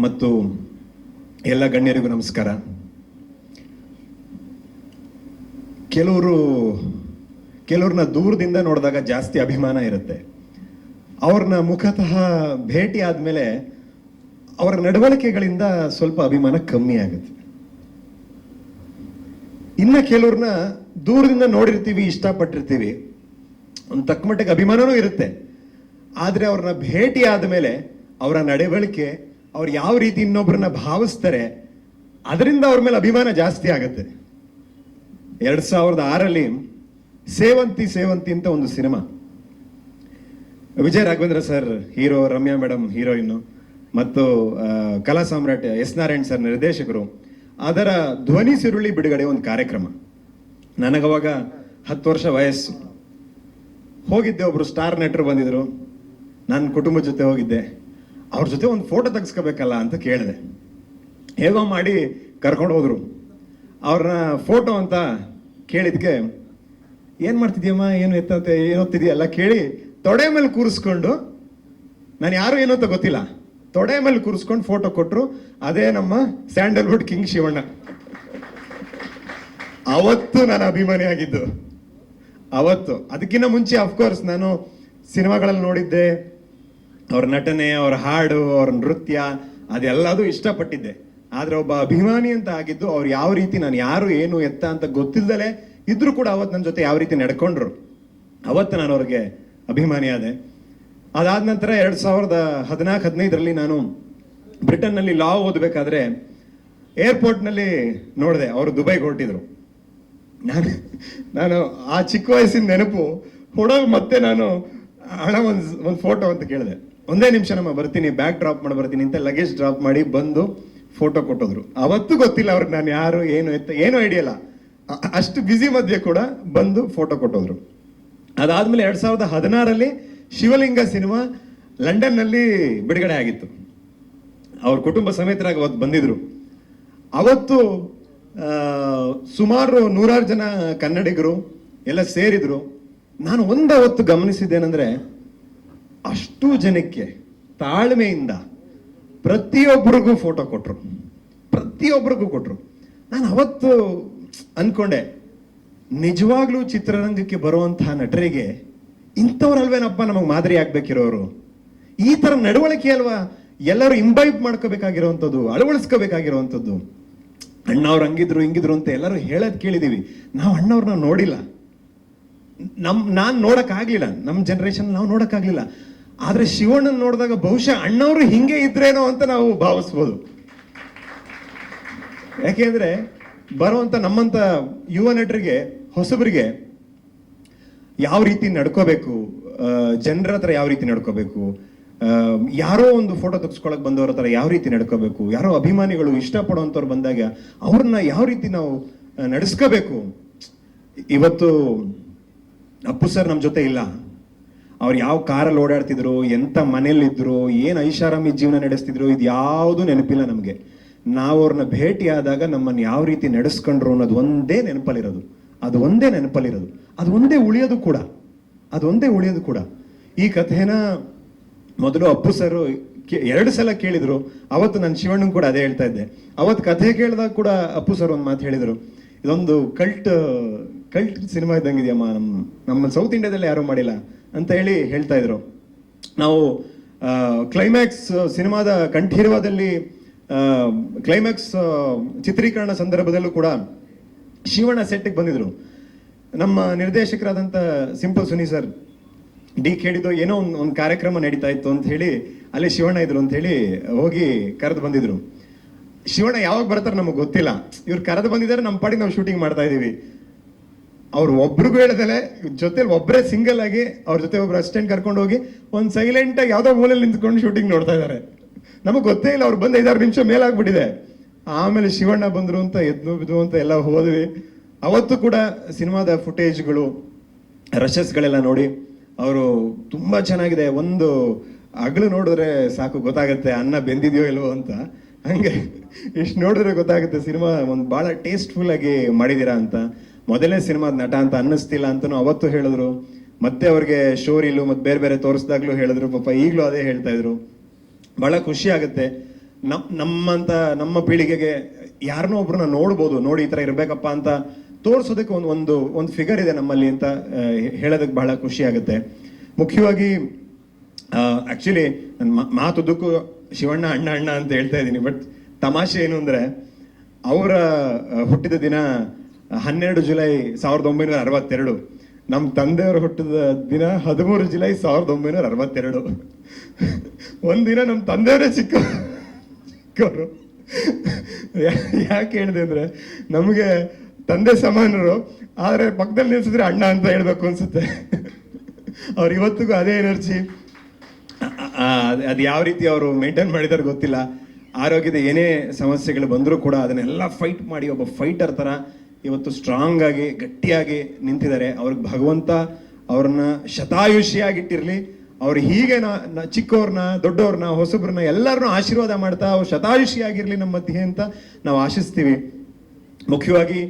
ಮತ್ತು ಎಲ್ಲ ಗಣ್ಯರಿಗೂ ನಮಸ್ಕಾರ. ಕೆಲವರು, ಕೆಲವ್ರನ್ನ ದೂರದಿಂದ ನೋಡಿದಾಗ ಜಾಸ್ತಿ ಅಭಿಮಾನ ಇರುತ್ತೆ. ಅವ್ರನ್ನ ಮುಖತಃ ಭೇಟಿ ಆದಮೇಲೆ ಅವರ ನಡವಳಿಕೆಗಳಿಂದ ಸ್ವಲ್ಪ ಅಭಿಮಾನ ಕಮ್ಮಿ ಆಗುತ್ತೆ. ಇನ್ನ ಕೆಲವ್ರನ್ನ ದೂರದಿಂದ ನೋಡಿರ್ತೀವಿ, ಇಷ್ಟಪಟ್ಟಿರ್ತೀವಿ. ಒಂದು ತಕ್ಕ ಮಟ್ಟಿಗೆ ಅಭಿಮಾನನೂ ಇರುತ್ತೆ. ಆದರೆ ಅವ್ರನ್ನ ಭೇಟಿ ಆದಮೇಲೆ ಅವರ ನಡವಳಿಕೆ ಅವ್ರು ಯಾವ ರೀತಿ ಇನ್ನೊಬ್ಬರನ್ನ ಭಾವಿಸ್ತಾರೆ, ಅದರಿಂದ ಅವ್ರ ಮೇಲೆ ಅಭಿಮಾನ ಜಾಸ್ತಿ ಆಗುತ್ತೆ. ಎರಡು ಸಾವಿರದ ಆರಲ್ಲಿ ಸೇವಂತಿ ಸೇವಂತಿ ಅಂತ ಒಂದು cinema. Vijaya Raghavendra sir, hero, Ramya madam heroine ಮತ್ತು ಕಲಾ ಸಾಮ್ರಾಟ್ ಎಸ್ ನಾರಾಯಣ್ ಸರ್ ನಿರ್ದೇಶಕರು, ಅದರ ಧ್ವನಿ ಸಿರುಳಿ ಬಿಡುಗಡೆ ಒಂದು ಕಾರ್ಯಕ್ರಮ. ನನಗವಾಗ ಹತ್ತು ವರ್ಷ ವಯಸ್ಸು. ಹೋಗಿದ್ದೆ ಒಬ್ಬರು ಸ್ಟಾರ್ ನಟರು ಬಂದಿದ್ದರು ನನ್ನ ಕುಟುಂಬದ ಜೊತೆ ಹೋಗಿದ್ದೆ. ಅವ್ರ ಜೊತೆ ಒಂದು ಫೋಟೋ ತೆಗೆಸ್ಕೋಬೇಕಲ್ಲ ಅಂತ ಕೇಳಿದೆ. ಹೇಗೋ ಮಾಡಿ ಕರ್ಕೊಂಡು ಹೋದ್ರು. ಅವ್ರನ್ನ ಫೋಟೋ ಅಂತ ಕೇಳಿದ್ಕೆ, ಏನು ಮಾಡ್ತಿದ್ಯಮ್ಮ? ಏನು ಎತ್ತಂತೆ? ಏನು ಓದ್ತಿದ್ಯಲ್ಲ ಕೇಳಿ ತೊಡೆ ಮೇಲೆ ಕೂರಿಸ್ಕೊಂಡು, ನಾನು ಯಾರು ಏನು ಅಂತ ಗೊತ್ತಿಲ್ಲ. ತೊಡೆ ಮೇಲೆ ಕೂರಿಸ್ಕೊಂಡು ಫೋಟೋ ಕೊಟ್ಟರು ಅದೇ ನಮ್ಮ ಸ್ಯಾಂಡಲ್ವುಡ್ ಕಿಂಗ್ ಶಿವಣ್ಣ. ಅವತ್ತು ನಾನು ಅಭಿಮಾನಿ ಆಗಿದ್ದು ಅವತ್ತು. ಅದಕ್ಕಿಂತ ಮುಂಚೆ ಅಫ್ಕೋರ್ಸ್ ನಾನು ಸಿನಿಮಾಗಳಲ್ಲಿ ನೋಡಿದ್ದೆ. ಅವ್ರ ನಟನೆ, ಅವ್ರ ಹಾಡು, ಅವ್ರ ನೃತ್ಯ, ಅದೆಲ್ಲದೂ ಇಷ್ಟಪಟ್ಟಿದ್ದೆ. ಆದ್ರೆ ಒಬ್ಬ ಅಭಿಮಾನಿ ಅಂತ ಆಗಿದ್ದು ಅವ್ರು ಯಾವ ರೀತಿ ನಾನು ಯಾರು, ಏನು, ಎತ್ತ ಅಂತ ಗೊತ್ತಿಲ್ಲದಲೇ ಇದ್ರೂ ಕೂಡ ಅವತ್ತು ನನ್ನ ಜೊತೆ ಯಾವ ರೀತಿ ನಡ್ಕೊಂಡ್ರು. ಅವತ್ತು ನಾನು ಅವ್ರಿಗೆ ಅಭಿಮಾನಿ ಆದೆ. ಅದಾದ ನಂತರ ಎರಡು ಸಾವಿರದ ಹದಿನಾಲ್ಕು, ಹದಿನೈದರಲ್ಲಿ ನಾನು ಬ್ರಿಟನ್ನಲ್ಲಿ ಲಾ ಓದಬೇಕಾದ್ರೆ ಏರ್ಪೋರ್ಟ್ನಲ್ಲಿ ನೋಡಿದೆ, ಅವರು ದುಬೈಗೆ ಹೊರಟಿದ್ರು. ನಾನು ನಾನು ಆ ಚಿಕ್ಕ ವಯಸ್ಸಿನ ನೆನಪು ಹೊಡೋದು ಮತ್ತೆ ನಾನು ಹಣ ಒಂದು ಒಂದು ಫೋಟೋ ಅಂತ ಕೇಳಿದೆ. ಒಂದೇ ನಿಮಿಷ ನಮ್ಮ ಬರ್ತೀನಿ ಬ್ಯಾಗ್ ಡ್ರಾಪ್ ಮಾಡಿ ಬರ್ತೀನಿ ಅಂತ ಲಗೇಜ್ ಡ್ರಾಪ್ ಮಾಡಿ ಬಂದು ಫೋಟೋ ಕೊಟ್ಟೋದ್ರು. ಅವತ್ತು ಗೊತ್ತಿಲ್ಲ ಅವ್ರಿಗೆ ನಾನು ಯಾರು, ಏನು ಎತ್ತ, ಏನು ಐಡಿಯಲ್ಲ ಅಷ್ಟು ಬ್ಯುಸಿ ಮಧ್ಯೆ ಕೂಡ ಬಂದು ಫೋಟೋ ಕೊಟ್ಟೋದ್ರು. ಅದಾದಮೇಲೆ ಎರಡು ಸಾವಿರದ ಹದಿನಾರಲ್ಲಿ ಶಿವಲಿಂಗ ಸಿನಿಮಾ ಲಂಡನ್ನಲ್ಲಿ ಬಿಡುಗಡೆ ಆಗಿತ್ತು. ಅವ್ರ ಕುಟುಂಬ ಸಮೇತರಾಗಿ ಅವತ್ತು ಬಂದಿದ್ರು. ಅವತ್ತು ಸುಮಾರು ನೂರಾರು ಜನ ಕನ್ನಡಿಗರು ಎಲ್ಲ ಸೇರಿದ್ರು. ನಾನು ಒಂದು ಅವತ್ತು ಗಮನಿಸಿದ್ದೇನೆಂದ್ರೆ ಅಷ್ಟು ಜನಕ್ಕೆ ತಾಳ್ಮೆಯಿಂದ ಪ್ರತಿಯೊಬ್ಬರಿಗೂ ಫೋಟೋ ಕೊಟ್ರು. ಪ್ರತಿಯೊಬ್ಬರಿಗೂ ಕೊಟ್ರು. ನಾನು ಅವತ್ತು ಅಂದ್ಕೊಂಡೆ ನಿಜವಾಗ್ಲೂ ಚಿತ್ರರಂಗಕ್ಕೆ ಬರುವಂತಹ ನಟರಿಗೆ ಇಂಥವ್ರಲ್ವೇನಪ್ಪ ನಮಗೆ ಮಾದರಿ ಆಗ್ಬೇಕಿರೋರು? ಈ ತರ ನಡವಳಿಕೆ ಅಲ್ವಾ? ಎಲ್ಲರೂ ಇಂಬೈಬ್ ಮಾಡ್ಕೋಬೇಕಾಗಿರುವಂಥದ್ದು ಅಳವಡಿಸ್ಕೋಬೇಕಾಗಿರುವಂಥದ್ದು ಅಣ್ಣವ್ರು ಹಂಗಿದ್ರು, ಹಿಂಗಿದ್ರು ಅಂತ ಎಲ್ಲರೂ ಹೇಳೋದ್ ಕೇಳಿದೀವಿ. ನಾವು ಅಣ್ಣವ್ರನ್ನ ನೋಡಿಲ್ಲ. ನಮ್ ನಾನು ನೋಡಕ್ ನಮ್ಮ ನಮ್ ಜನರೇಷನ್ ನಾವು ನೋಡಕ್ ಆಗ್ಲಿಲ್ಲ ಆದ್ರೆ ಶಿವಣ್ಣನ ನೋಡಿದಾಗ ಬಹುಶಃ ಅಣ್ಣವರು ಹಿಂಗೆ ಇದ್ರೇನೋ ಅಂತ ನಾವು ಭಾವಿಸ್ಬೋದು. ಯಾಕೆಂದ್ರೆ ಬರುವಂಥ ನಮ್ಮಂತ ಯುವ ನಟರಿಗೆ, ಹೊಸಬರಿಗೆ ಯಾವ ರೀತಿ ನಡ್ಕೋಬೇಕು ಜನರ ಹತ್ರ ಯಾವ ರೀತಿ ನಡ್ಕೋಬೇಕು ಯಾರೋ ಒಂದು ಫೋಟೋ ತೆಗೆಸ್ಕೊಳಕ್ ಬಂದವ್ರ ಹತ್ರ ಯಾವ ರೀತಿ ನಡ್ಕೋಬೇಕು, ಯಾರೋ ಅಭಿಮಾನಿಗಳು ಇಷ್ಟಪಡುವಂಥವ್ರು ಬಂದಾಗ ಅವ್ರನ್ನ ಯಾವ ರೀತಿ ನಾವು ನಡೆಸ್ಕೋಬೇಕು? ಇವತ್ತು ಅಪ್ಪು ಸರ್ ನಮ್ಮ ಜೊತೆ ಇಲ್ಲ. ಅವ್ರು ಯಾವ ಕಾರಲ್ಲಿ ಓಡಾಡ್ತಿದ್ರು, ಎಂತ ಮನೇಲಿದ್ರು ಏನು ಐಷಾರಾಮಿ ಜೀವನ ನಡೆಸ್ತಿದ್ರು, ಇದು ಯಾವುದು ನೆನಪಿಲ್ಲ ನಮಗೆ. ನಾವು ಅವ್ರನ್ನ ಭೇಟಿ ಆದಾಗ ನಮ್ಮನ್ನು ಯಾವ ರೀತಿ ನಡೆಸ್ಕೊಂಡ್ರು ಅನ್ನೋದು ಒಂದೇ ನೆನಪಲ್ಲಿರೋದು. ಅದು ಒಂದೇ ನೆನಪಲ್ಲಿರೋದು. ಅದು ಒಂದೇ ಉಳಿಯೋದು ಕೂಡ. ಅದು ಒಂದೇ ಉಳಿಯೋದು ಕೂಡ. ಈ ಕಥೆನ ಮೊದಲು ಅಪ್ಪು ಸರ್ ಎರಡು ಸಲ ಕೇಳಿದ್ರು. ಅವತ್ತು ನಾನು ಶಿವಣ್ಣ ಕೂಡ ಅದೇ ಹೇಳ್ತಾ ಇದ್ದೆ. ಅವತ್ತು ಕಥೆ ಕೇಳಿದಾಗ ಕೂಡ ಅಪ್ಪು ಸರ್ ಒಂದು ಮಾತು ಹೇಳಿದರು. ಇದೊಂದು ಕಲ್ಟ್ ಕಲ್ಟ್ ಸಿನಿಮಾ ಇದ್ದಂಗಿದೆಯಮ್ಮ ನಮ್ಮ ನಮ್ಮ ಸೌತ್ ಇಂಡಿಯಾದಲ್ಲಿ ಯಾರು ಮಾಡಿಲ್ಲ. ಅಂತ ಹೇಳಿ ಹೇಳ್ತಾ ಇದ್ರು. ನಾವು ಕ್ಲೈಮ್ಯಾಕ್ಸ್ ಸಿನಿಮಾದ ಕಂಠೀರವದಲ್ಲಿ ಕ್ಲೈಮ್ಯಾಕ್ಸ್ ಚಿತ್ರೀಕರಣ ಸಂದರ್ಭದಲ್ಲೂ ಕೂಡ ಶಿವಣ್ಣ ಸೆಟ್ಗೆ ಬಂದಿದ್ರು. ನಮ್ಮ ನಿರ್ದೇಶಕರಾದಂಥ ಸಿಂಪಲ್ ಸುನಿ ಸರ್ ಡಿ ಕೇಳಿದ್ದು ಏನೋ ಒಂದು ಒಂದು ಕಾರ್ಯಕ್ರಮ ನಡೀತಾ ಇತ್ತು ಅಂತ ಹೇಳಿ ಅಲ್ಲಿ ಶಿವಣ್ಣ ಇದ್ರು ಅಂತ ಹೇಳಿ ಹೋಗಿ ಕರೆದು ಬಂದಿದ್ರು. ಶಿವಣ್ಣ ಯಾವಾಗ ಬರ್ತಾರೆ ನಮಗೆ ಗೊತ್ತಿಲ್ಲ. ಇವ್ರು ಕರೆದು ಬಂದಿದ್ದಾರೆ ನಮ್ಮ ಪಾಡಿಗೆ ನಾವು ಶೂಟಿಂಗ್ ಮಾಡ್ತಾ ಇದೀವಿ. ಅವ್ರು ಒಬ್ರಿಗೂ ಹೇಳ್ದಲೆ ಜೊತೆಲಿ ಒಬ್ಬರೇ ಸಿಂಗಲ್ ಆಗಿ ಅವ್ರ ಜೊತೆ ಒಬ್ರು ಅಸಿಸ್ಟೆಂಟ್ ಕರ್ಕೊಂಡು ಹೋಗಿ ಒಂದು ಸೈಲೆಂಟ್ ಆಗಿ ಯಾವ್ದೋ ಮೂಲೆಯಲ್ಲಿ ನಿಂತ್ಕೊಂಡು ಶೂಟಿಂಗ್ ನೋಡ್ತಾ ಇದ್ದಾರೆ ನಮಗೆ ಗೊತ್ತೇ ಇಲ್ಲ, ಅವ್ರು ಬಂದು ಐದಾರು ನಿಮಿಷ ಮೇಲಾಗ್ಬಿಟ್ಟಿದೆ. ಆಮೇಲೆ ಶಿವಣ್ಣ ಬಂದರು ಅಂತ ಎದ್ದು ಬಿದ್ದು ಅಂತ ಎಲ್ಲ ಹೋದ್ವಿ. ಅವತ್ತು ಕೂಡ ಸಿನಿಮಾದ ಫುಟೇಜ್ಗಳು ರಶಸ್ಗಳೆಲ್ಲ ನೋಡಿ, ಅವರು ತುಂಬ ಚೆನ್ನಾಗಿದೆ. ಒಂದು ಅಗಲು ನೋಡಿದ್ರೆ ಸಾಕು, ಗೊತ್ತಾಗುತ್ತೆ ಅನ್ನ ಬೆಂದಿದೆಯೋ ಇಲ್ವೋ ಅಂತ. ಹಂಗೆ, ಇಷ್ಟು ನೋಡಿದ್ರೆ ಗೊತ್ತಾಗುತ್ತೆ ಸಿನಿಮಾ ಒಂದು ಭಾಳ ಟೇಸ್ಟ್ಫುಲ್ಲಾಗಿ ಆಗಿ ಮಾಡಿದೀರಾ ಅಂತ. ಮೊದಲನೇ ಸಿನಿಮಾದ ನಟ ಅಂತ ಅನ್ನಿಸ್ತಿಲ್ಲ ಅಂತಲೂ ಅವತ್ತು ಹೇಳಿದ್ರು. ಮತ್ತೆ ಅವ್ರಿಗೆ ಶೋರಿಲು ಮತ್ತೆ ಬೇರೆ ಬೇರೆ ತೋರಿಸ್ದಾಗ್ಲೂ ಹೇಳಿದ್ರು. ಪಾಪ ಈಗಲೂ ಅದೇ ಹೇಳ್ತಾ ಇದ್ರು. ಬಹಳ ಖುಷಿ ಆಗುತ್ತೆ. ನಮ್, ನಮ್ಮಂತ, ನಮ್ಮ ಪೀಳಿಗೆಗೆ ಯಾರನ್ನೋ ಒಬ್ರನ್ನ ನೋಡ್ಬೋದು. ನೋಡಿ ಈ ಥರ ಇರಬೇಕಪ್ಪ ಅಂತ ತೋರ್ಸೋದಕ್ಕೆ ಒಂದು ಒಂದು ಒಂದು ಫಿಗರ್ ಇದೆ ನಮ್ಮಲ್ಲಿ ಅಂತ ಹೇಳೋದಕ್ಕೆ ಬಹಳ ಖುಷಿ ಆಗುತ್ತೆ. ಮುಖ್ಯವಾಗಿ ಆಕ್ಚುಲಿ ನನ್ನ ಮಾತುದ್ದಕ್ಕೂ ಶಿವಣ್ಣ, ಅಣ್ಣ ಅಣ್ಣ ಅಂತ ಹೇಳ್ತಾ ಇದ್ದೀನಿ. ಬಟ್ ತಮಾಷೆ ಏನು ಅಂದರೆ, ಅವರ ಹುಟ್ಟಿದ ದಿನ ಹನ್ನೆರಡು ಜುಲೈ ಸಾವಿರದ ಒಂಬೈನೂರ ಅರವತ್ತೆರಡು. ನಮ್ಮ ತಂದೆಯವರು ಹುಟ್ಟಿದ ದಿನ ಹದಿಮೂರು ಜುಲೈ ಸಾವಿರದ ಒಂಬೈನೂರ ಅರವತ್ತೆರಡು. ಒಂದಿನ ನಮ್ಮ ತಂದೆಯವರೇ ಚಿಕ್ಕ ಚಿಕ್ಕವರು. ಯಾಕೆ ಹೇಳಿದೆ ಅಂದರೆ ನಮಗೆ ತಂದೆ ಸಮಾನರು, ಆದರೆ ಪಕ್ಕದಲ್ಲಿ ನಿಲ್ಸಿದ್ರೆ ಅಣ್ಣ ಅಂತ ಹೇಳ್ಬೇಕು ಅನಿಸುತ್ತೆ. ಅವ್ರು ಇವತ್ತಿಗೂ ಅದೇ ಎನರ್ಜಿ. ಅದು ಯಾವ ರೀತಿ ಅವರು ಮೇಂಟೈನ್ ಮಾಡಿದಾರೆ ಗೊತ್ತಿಲ್ಲ. ಆರೋಗ್ಯದ ಏನೇ ಸಮಸ್ಯೆಗಳು ಬಂದರೂ ಕೂಡ ಅದನ್ನೆಲ್ಲ ಫೈಟ್ ಮಾಡಿ, ಒಬ್ಬ ಫೈಟರ್ ತರ ಇವತ್ತು ಸ್ಟ್ರಾಂಗ್ ಆಗಿ, ಗಟ್ಟಿಯಾಗಿ ನಿಂತಿದ್ದಾರೆ. ಅವ್ರಿಗೆ ಭಗವಂತ ಅವ್ರನ್ನ ಶತಾಯುಷಿಯಾಗಿಟ್ಟಿರ್ಲಿ. ಅವ್ರು ಹೀಗೆ ನಾ ಚಿಕ್ಕವ್ರನ್ನ ದೊಡ್ಡವ್ರನ್ನ ಹೊಸಬ್ರನ್ನ ಎಲ್ಲರನ್ನೂ ಆಶೀರ್ವಾದ ಮಾಡ್ತಾ ಅವ್ರು ಶತಾಯುಷಿಯಾಗಿರಲಿ ನಮ್ಮ ಮಧ್ಯೆ ಅಂತ ನಾವು ಆಶಿಸ್ತೀವಿ. ಮುಖ್ಯವಾಗಿ